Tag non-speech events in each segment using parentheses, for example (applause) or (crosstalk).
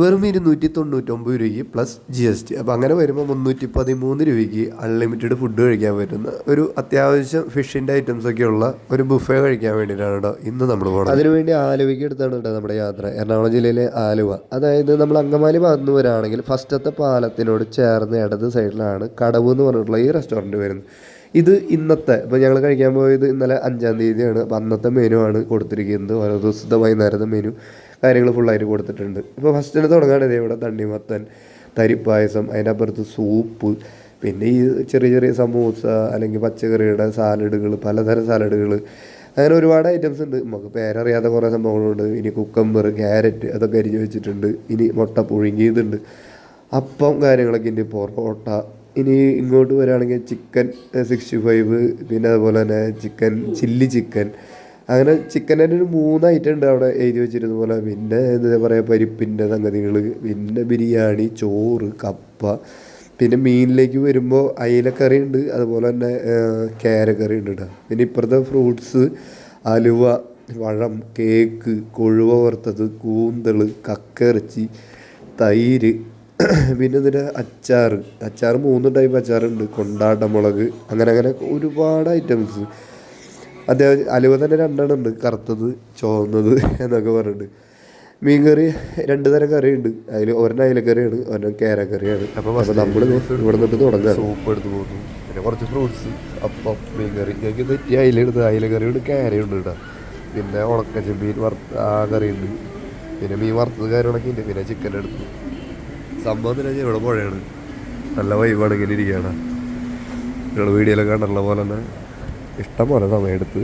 വെറും ഇരുന്നൂറ്റി തൊണ്ണൂറ്റൊമ്പത് രൂപയ്ക്ക് പ്ലസ് ജി എസ് ടി അപ്പോൾ അങ്ങനെ വരുമ്പോൾ മുന്നൂറ്റി പതിമൂന്ന് രൂപയ്ക്ക് അൺലിമിറ്റഡ് ഫുഡ് കഴിക്കാൻ പറ്റുന്ന ഒരു അത്യാവശ്യം ഫിഷിന്റെ ഐറ്റംസ് ഒക്കെ ഉള്ള ഒരു ബുഫേ കഴിക്കാൻ വേണ്ടിയിട്ടാണ് കേട്ടോ ഇന്ന് നമ്മൾ പോകുന്നത് അതിനുവേണ്ടി ആലുവയ്ക്ക് എടുത്താണ് കേട്ടോ നമ്മുടെ യാത്ര. എറണാകുളം ജില്ലയിലെ ആലുവ. അതായത് നമ്മൾ അങ്കമാലി ഭാഗത്തുനിന്ന് വരാണെങ്കിൽ ഫസ്റ്റത്തെ പാലത്തിനോട് ചേർന്ന് ഇടത് സൈഡിലാണ് കടവ് എന്ന് പറഞ്ഞിട്ടുള്ള ഈ റെസ്റ്റോറന്റ് വരുന്നത്. ഇത് ഇന്നത്തെ ഇപ്പോൾ ഞങ്ങൾ കഴിക്കാൻ പോയത് ഇന്നലെ അഞ്ചാം തീയതിയാണ്. അപ്പോൾ അന്നത്തെ മെനു ആണ് കൊടുത്തിരിക്കുന്നത്. ഓരോ ദിവസത്തെ വൈകുന്നേരത്തെ മെനു കാര്യങ്ങൾ ഫുള്ളായിട്ട് കൊടുത്തിട്ടുണ്ട്. ഇപ്പോൾ ഫസ്റ്റിന് തുടങ്ങുകയാണ് ഇതേ ഇവിടെ തണ്ണിമത്തൻ തരിപ്പായസം അതിന്റെ അപ്പുറത്ത് സൂപ്പ് പിന്നെ ഈ ചെറിയ ചെറിയ സമൂസ അല്ലെങ്കിൽ പച്ചക്കറിയുടെ സാലഡുകൾ പലതരം സാലഡുകൾ അങ്ങനെ ഒരുപാട് ഐറ്റംസ് ഉണ്ട്. നമുക്ക് പേരറിയാത്ത കുറേ സംഭവങ്ങളുണ്ട്. ഇനി കുക്കമ്പർ ക്യാരറ്റ് അതൊക്കെ അരിഞ്ഞ് വെച്ചിട്ടുണ്ട്. ഇനി മുട്ട പുഴുങ്ങിയതുണ്ട്. അപ്പം കാര്യങ്ങളൊക്കെ ഉണ്ട് പൊറോട്ട ഇനി ഇങ്ങോട്ട് വരികയാണെങ്കിൽ ചിക്കൻ സിക്സ്റ്റി ഫൈവ് പിന്നെ അതുപോലെ തന്നെ ചിക്കൻ ചില്ലി ചിക്കൻ. അങ്ങനെ ചിക്കൻ ഒരു മൂന്ന് ഐറ്റം ഉണ്ട് അവിടെ എഴുതി വെച്ചിരുന്ന പോലെ. പിന്നെ എന്താ പറയുക പരിപ്പിന്റെ സംഗതികൾ പിന്നെ ബിരിയാണി ചോറ് കപ്പ. പിന്നെ മീനിലേക്ക് വരുമ്പോൾ അയിലക്കറി ഉണ്ട് അതുപോലെ തന്നെ കേരക്കറി ഉണ്ട് കേട്ടോ. പിന്നെ ഇപ്പുറത്തെ ഫ്രൂട്ട്സ് അലുവ വഴം കേക്ക് കൊഴുവ വറുത്തത് കൂന്തൾ കക്കിറച്ചി തൈര് (clears throat) പിന്നെ ഇതിന്റെ അച്ചാർ അച്ചാർ മൂന്ന് ടൈപ്പ് അച്ചാറുണ്ട് കൊണ്ടാട്ട മുളക് അങ്ങനെ അങ്ങനെ ഒരുപാട് ഐറ്റംസ് അത്യാവശ്യം അലുവ തന്നെ രണ്ടെണ്ണം ഉണ്ട്. കറുത്തത് ചുവന്നത് എന്നൊക്കെ പറഞ്ഞിട്ട്. മീൻ കറി രണ്ട് തരം കറിയുണ്ട്. അതിൽ ഒരെണ്ണം അയിലക്കറിയാണ് ഒരെണ്ണം കേരക്കറിയാണ്. അപ്പോൾ നമ്മൾ ഇവിടെ നിന്നിട്ട് തുടങ്ങുക സൂപ്പ് എടുത്ത് പോകുന്നു. പിന്നെ കുറച്ച് ഫ്രൂട്ട്സ് അപ്പം മീൻ കറി. ഞങ്ങൾക്ക് തെറ്റി അയില എടുത്ത് അയിലക്കറിയുണ്ട് കേരയുണ്ട് കേട്ടോ. പിന്നെ ഉണക്ക മീൻ വറുത്ത ആ കറിയുണ്ട്. പിന്നെ മീൻ വറുത്തത് കാര്യങ്ങളൊക്കെ ഉണ്ട്. പിന്നെ ചിക്കൻ എടുത്തു. സംഭവം വെച്ചാൽ ഇവിടെ പുഴയാണ് നല്ല വൈബാണ് ഇങ്ങനെ ഇരിക്കുകയാണ് നിങ്ങൾ വീഡിയോയിലൊക്കെ കണ്ടുള്ള പോലെ തന്നെ ഇഷ്ടം പോലെ സമയം എടുത്ത്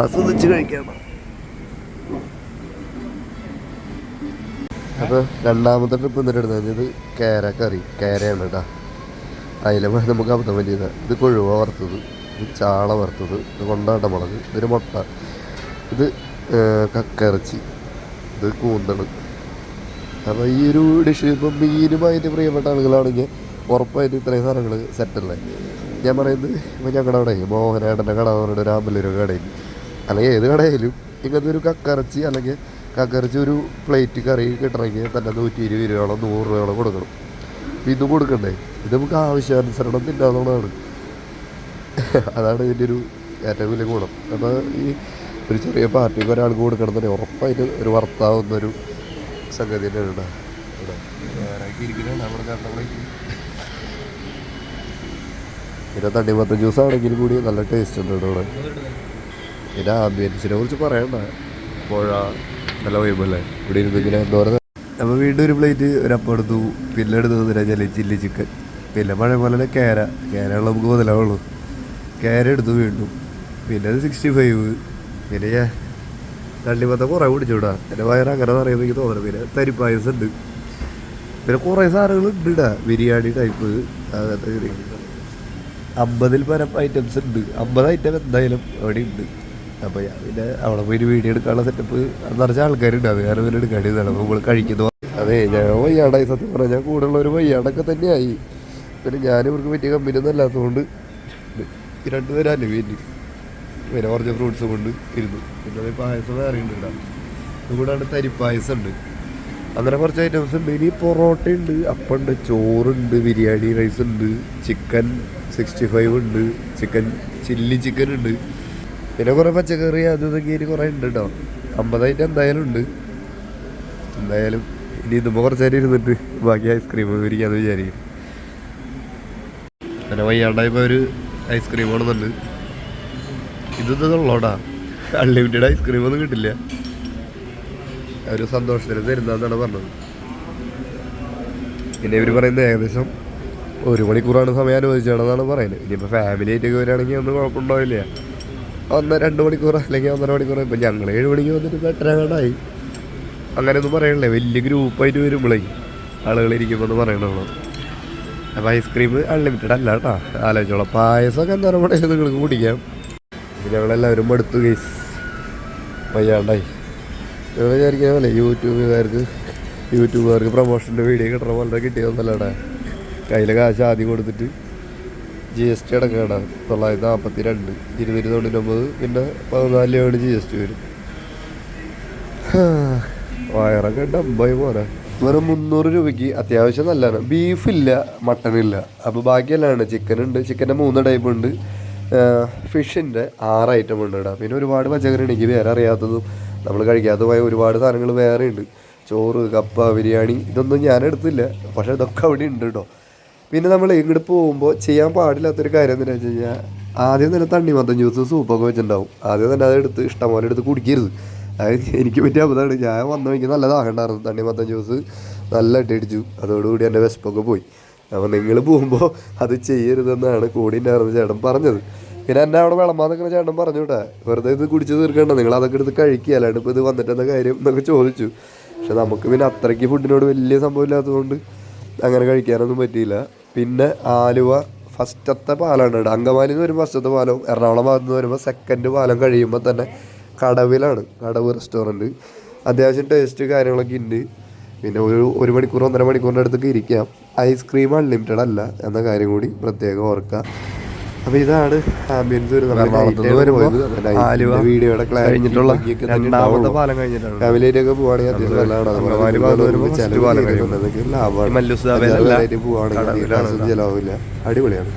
ആസ്വദിച്ച് കഴിക്കണം അപ്പോൾ രണ്ടാമത്തെ ട്രിപ്പ് എന്നിട്ട് എടുത്തത് കേര കറി. കേരയാണ് കേട്ടോ അതിലെ നമുക്ക് അബദ്ധം പറ്റിയത്. ഇത് കൊഴുവ വറുത്തത് ഇത് ചാള വറുത്തത് ഇത് കൊണ്ടാട്ട മുളക് ഇതൊരു മുട്ട ഇത് കക്കിറച്ചി ഇത് കൂന്തൾ അപ്പോൾ ഈ ഒരു ഡിഷ് ഇപ്പം മീനുമായിട്ട് പ്രിയപ്പെട്ട ആളുകളാണെങ്കിൽ ഉറപ്പായിട്ട് ഇത്രയും സാധനങ്ങൾ സെറ്റല്ലേ ഞാൻ പറയുന്നത് ഇപ്പം ഞങ്ങളുടെ അവിടെ മോഹനേട്ടന്റെ കട പറഞ്ഞിട്ട് അമ്പലൂർ കടയിൽ അല്ലെങ്കിൽ ഏത് കടയിലും ഇങ്ങനത്തെ ഒരു കക്കറച്ചി അല്ലെങ്കിൽ കക്കറച്ചി ഒരു പ്ലേറ്റ് കറി കിട്ടണമെങ്കിൽ തന്നെ നൂറ്റി ഇരുപത് രൂപയോളം നൂറ് രൂപയോളം കൊടുക്കണം. ഇത് കൊടുക്കണ്ടേ? ഇത് നമുക്ക് ആവശ്യാനുസരണം തിന്നാന്നുള്ളതാണ് അതാണ് ഇതിന്റെ ഒരു ഏറ്റവും വലിയ ഗുണം. അപ്പോൾ ഈ ഒരു ചെറിയ പാർട്ടിക്ക് ഒരാൾക്ക് കൊടുക്കണം തന്നെ ഉറപ്പായിട്ട് ഒരു വർത്താവുന്നൊരു സംഗതി ഇവിടെ. ഇവിടെ പിന്നെ തണ്ണിമത്തൻ ജ്യൂസ് ആണെങ്കിൽ കൂടി നല്ല ടേസ്റ്റ് ഉണ്ട് ഇവിടെ. പിന്നെ ആംബിയൻസിനെ കുറിച്ച് പറയണ്ട. പുഴ നല്ല വൈബല്ലേ ഇവിടെ ഇരുന്ന് ഇങ്ങനെ എന്താ പറയുക അപ്പോൾ വീണ്ടും ഒരു പ്ലേറ്റ് ഒരു അപ്പം എടുത്തു. പിന്നെ എടുത്തത് വെച്ചാൽ ചില്ലി ചിക്കൻ പിന്നെ പഴയ പോലെ തന്നെ കേര. കേരളം നമുക്ക് മുതലാവുള്ളൂ കേര എടുത്തു വീണ്ടും. പിന്നെ അത് സിക്സ്റ്റി ഫൈവ് പിന്നെ തണ്ണിമത്തം കുറേ കുടിച്ചുവിടാ എന്റെ വയറ് അങ്ങനെ പറയുമ്പോൾ എനിക്ക് തോന്നണം പിന്നെ തരിപ്പായസം ഉണ്ട് പിന്നെ കുറേ സാധനങ്ങൾ ഉണ്ട് ഇടാ ബിരിയാണി ടൈപ്പ് അങ്ങനത്തെ അമ്പതിൽ പരം ഐറ്റംസ് ഉണ്ട്. അമ്പത് ഐറ്റം എന്തായാലും അവിടെ ഉണ്ട്. അപ്പോൾ ഞാൻ പിന്നെ അവിടെ പോയി വീഡിയോ എടുക്കാനുള്ള സെറ്റപ്പ് നിറച്ച ആൾക്കാരുണ്ട്. അത് കാരണം പിന്നെ എടുക്കാണ്ടിരുന്നാണ് അപ്പോൾ നമ്മൾ കഴിക്കുന്നു. അതെ ഞാൻ വയ്യാടായി സത്യം പറഞ്ഞാൽ ഞാൻ കൂടെയുള്ള ഒരു വയ്യാടൊക്കെ തന്നെയായി. പിന്നെ ഞാൻ ഇവർക്ക് പറ്റിയ കമ്പനി ഒന്നും അല്ലാത്തതുകൊണ്ട് രണ്ടുപേരല്ലേ വീട്ടിൽ പിന്നെ കുറച്ച് ഫ്രൂട്ട്സ് കൊണ്ട് ഇരുന്നു. പിന്നെ പായസം വേറെ ഉണ്ട് ഇവിടെ കൂടാണ്ട് തരിപ്പായസം ഉണ്ട്. അങ്ങനെ കുറച്ച് ഐറ്റംസ് ഉണ്ട്. ഇനി പൊറോട്ട ഉണ്ട് അപ്പുണ്ട് ചോറുണ്ട് ബിരിയാണി റൈസ് ഉണ്ട് ചിക്കൻ സിക്സ്റ്റി ഫൈവ് ഉണ്ട് ചിക്കൻ ചില്ലി ചിക്കൻ ഉണ്ട്. പിന്നെ കുറേ പച്ചക്കറി അത് ഇതൊക്കെ കുറേ ഉണ്ട് കേട്ടോ അമ്പത് ഐറ്റം എന്തായാലും ഉണ്ട്. എന്തായാലും ഇനി ഇതുമ്പോൾ കുറച്ച് നേരം ഇരുന്നിട്ട് ബാക്കി ഐസ്ക്രീം മേടിക്കാമെന്ന് വിചാരിക്കും പിന്നെ വയ്യാണ്ടായപ്പോൾ ഒരു ഐസ്ക്രീം വേണമെന്നുണ്ട് ഇതൊന്നുള്ളോടാ അൺലിമിറ്റഡ് ഐസ്ക്രീം ഒന്നും കിട്ടില്ല. ഒരു സന്തോഷത്തിന് തരുന്നതെന്നാണ് പറഞ്ഞത്. പിന്നെ ഇവർ പറയുന്നത് ഏകദേശം ഒരു മണിക്കൂറാണ് സമയം അനുവദിച്ചതെന്നാണ് പറയുന്നത്. ഇനിയിപ്പോൾ ഫാമിലി ആയിട്ടൊക്കെ വരികയാണെങ്കിൽ ഒന്നും കുഴപ്പമുണ്ടാവില്ല. ഒന്ന് രണ്ട് മണിക്കൂർ അല്ലെങ്കിൽ ഒന്നര മണിക്കൂർ ഇപ്പം ഞങ്ങൾ ഏഴ് മണിക്ക് വന്നിട്ട് എട്ടരങ്ങാണ്ടായി അങ്ങനെയൊന്നും പറയണില്ലേ. വലിയ ഗ്രൂപ്പായിട്ട് വരുമ്പോഴേ ആളുകൾ ഇരിക്കുമ്പോൾ പറയണുള്ളൂ അപ്പോൾ ഐസ്ക്രീം അൺലിമിറ്റഡ് അല്ല കേട്ടോ. ആലോചിച്ചോളാം. പായസമൊക്കെ എന്താ പറയുക നിങ്ങൾക്ക് കുടിക്കാം. ഞങ്ങളെല്ലാവരും മടുത്തു കേസ് വയ്യാണ്ടായി. ഞങ്ങൾ വിചാരിക്കുന്ന പോലെ യൂട്യൂബുകാർക്ക് യൂട്യൂബുകാർക്ക് പ്രൊമോഷന്റെ വീഡിയോ കിട്ടണ പോലെ കിട്ടിയതൊന്നല്ലടാ. കയ്യിലെ കാശ് ആദ്യം കൊടുത്തിട്ട് ജി എസ് ടി അടക്കണ തൊള്ളായിരത്തി നാൽപ്പത്തി രണ്ട് ഇരുന്നൂറ്റി തൊണ്ണൂറ്റൊമ്പത് പിന്നെ പതിനാല് രൂപയാണ് ജി എസ് ടി വരും. (sighs) വയറൊക്കെ ഡബായി പോരാ. വെറും മുന്നൂറ് രൂപയ്ക്ക് അത്യാവശ്യം നല്ലതാണ്. ബീഫില്ല മട്ടനില്ല അപ്പോൾ ബാക്കിയെല്ലാം ചിക്കൻ ഉണ്ട്. ചിക്കന്റെ മൂന്ന് ടൈപ്പ് ഉണ്ട്. ഫിഷിന്റെ ആറ് ഐറ്റം ഉണ്ട് കേട്ടോ. പിന്നെ ഒരുപാട് പച്ചക്കറി എനിക്ക് വേറെ അറിയാത്തതും നമ്മൾ കഴിക്കാത്തതുമായ ഒരുപാട് സാധനങ്ങൾ വേറെ ഉണ്ട്. ചോറ് കപ്പ ബിരിയാണി ഇതൊന്നും ഞാൻ എടുത്തില്ല. പക്ഷേ ഇതൊക്കെ അവിടെ ഉണ്ട് കേട്ടോ. പിന്നെ നമ്മൾ ഇങ്ങോട്ട് പോകുമ്പോൾ ചെയ്യാൻ പാടില്ലാത്തൊരു കാര്യം എന്താണെന്ന് വെച്ച് കഴിഞ്ഞാൽ ആദ്യം തന്നെ തണ്ണിമത്തൻ ജ്യൂസ് സൂപ്പൊക്കെ വെച്ചിട്ടുണ്ടാവും. ആദ്യം തന്നെ അതെടുത്ത് ഇഷ്ടംപോലെ എടുത്ത് കുടിക്കരുത്. അത് എനിക്ക് പറ്റിയ അബദ്ധമാണ്. ഞാൻ വന്നു എനിക്ക് നല്ലതാകണ്ടായിരുന്നു. തണ്ണിമത്തൻ ജ്യൂസ് നല്ല അടിച്ചു അതോടുകൂടി എന്റെ വിശപ്പൊക്കെ പോയി. അപ്പോൾ നിങ്ങൾ പോകുമ്പോൾ അത് ചെയ്യരുതെന്നാണ് കോടിന്റെ ഉണ്ടായിരുന്ന ചേട്ടൻ പറഞ്ഞത്. പിന്നെ എന്നെ അവിടെ വിളമ്പാൻ നിൽക്കുന്ന ചേട്ടൻ പറഞ്ഞു കേട്ടാ വെറുതെ ഇത് കുടിച്ച് തീർക്കണ്ട നിങ്ങൾ അതൊക്കെ എടുത്ത് കഴിക്കുക അല്ലാണ്ട് ഇപ്പോൾ ഇത് വന്നിട്ടെന്ന കാര്യം? എന്നൊക്കെ ചോദിച്ചു. പക്ഷെ നമുക്ക് പിന്നെ അത്രയ്ക്ക് ഫുഡിനോട് വലിയ സംഭവം ഇല്ലാത്തതുകൊണ്ട് അങ്ങനെ കഴിക്കാനൊന്നും പറ്റിയില്ല. പിന്നെ ആലുവ ഫസ്റ്റത്തെ പാലാണ് കേട്ടോ. അങ്കമാലിയിൽ നിന്ന് വരുമ്പോൾ ഫസ്റ്റത്തെ പാലവും എറണാകുളം ഭാഗത്ത് നിന്ന് വരുമ്പോൾ സെക്കൻഡ് പാലം കഴിയുമ്പോൾ തന്നെ കടവിലാണ് കടവ് റെസ്റ്റോറന്റ് അത്യാവശ്യം ടേസ്റ്റ് കാര്യങ്ങളൊക്കെ ഉണ്ട്. പിന്നെ ഒരു ഒരു മണിക്കൂർ ഒന്നര മണിക്കൂറിന്റെ അടുത്തൊക്കെ ഇരിക്കാം. ഐസ്ക്രീം അൺലിമിറ്റഡ് അല്ല എന്ന കാര്യം കൂടി പ്രത്യേകം ഓർക്കുക. അപ്പൊ ഇതാണ് ആംബിയൻസ് വീഡിയോയുടെ ഫാമിലിയിലൊക്കെ പോവാണെങ്കിൽ അത്യാവശ്യം ലാഭമാണ്. അടിപൊളിയാണ്.